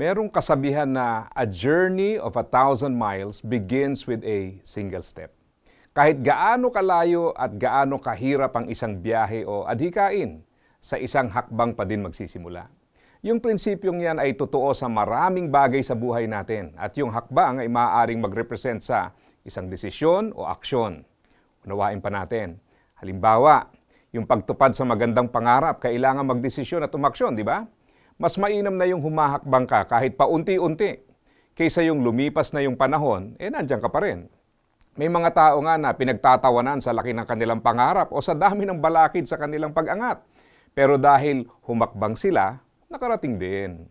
Merong kasabihan na a journey of a thousand miles begins with a single step. Kahit gaano kalayo at gaano kahirap ang isang biyahe o adhikain, sa isang hakbang pa din magsisimula. Yung prinsipyong yan ay totoo sa maraming bagay sa buhay natin at yung hakbang ay maaaring mag-represent sa isang desisyon o aksyon. Unawain pa natin. Halimbawa, yung pagtupad sa magandang pangarap, kailangan magdesisyon at umaksyon, di ba? Mas mainam na yung humahakbang ka kahit paunti-unti kaysa yung lumipas na yung panahon, eh nandiyan ka pa rin. May mga tao nga na pinagtatawanan sa laki ng kanilang pangarap o sa dami ng balakid sa kanilang pag-angat. Pero dahil humakbang sila, nakarating din.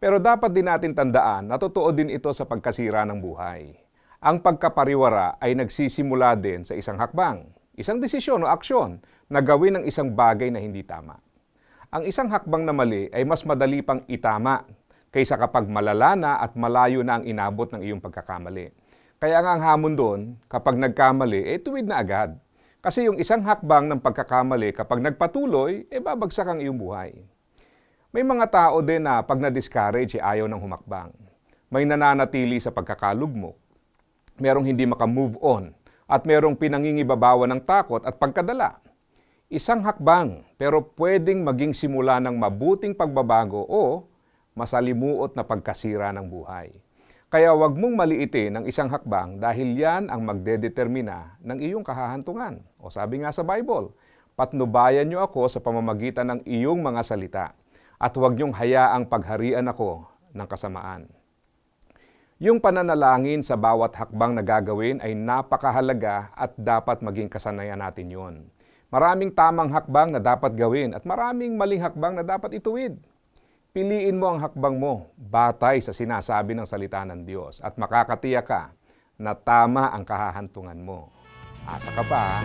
Pero dapat din natin tandaan na totoo din ito sa pagkasira ng buhay. Ang pagkapariwara ay nagsisimula din sa isang hakbang, isang desisyon o aksyon na gawin ang isang bagay na hindi tama. Ang isang hakbang na mali ay mas madali pang itama kaysa kapag malala na at malayo na ang inabot ng iyong pagkakamali. Kaya nga ang hamon doon, kapag nagkamali, eh tuwid na agad. Kasi yung isang hakbang ng pagkakamali, kapag nagpatuloy, eh babagsak ang iyong buhay. May mga tao din na pag na-discourage, eh, ayaw ng humakbang. May nananatili sa pagkakalugmok. Merong hindi makamove on. At merong pinangingibabawa ng takot at pagkadala. Isang hakbang, pero pwedeng maging simula ng mabuting pagbabago o masalimuot na pagkasira ng buhay. Kaya wag mong maliitin ang isang hakbang dahil yan ang magdedetermina ng iyong kahahantungan. O sabi nga sa Bible, patnubayan niyo ako sa pamamagitan ng iyong mga salita at huwag niyong hayaang pagharian ako ng kasamaan. Yung pananalangin sa bawat hakbang na gagawin ay napakahalaga at dapat maging kasanayan natin yon. Maraming tamang hakbang na dapat gawin at maraming maling hakbang na dapat ituwid. Piliin mo ang hakbang mo batay sa sinasabi ng salita ng Diyos at makakatiyak ka na tama ang kahahantungan mo. Asa ka pa?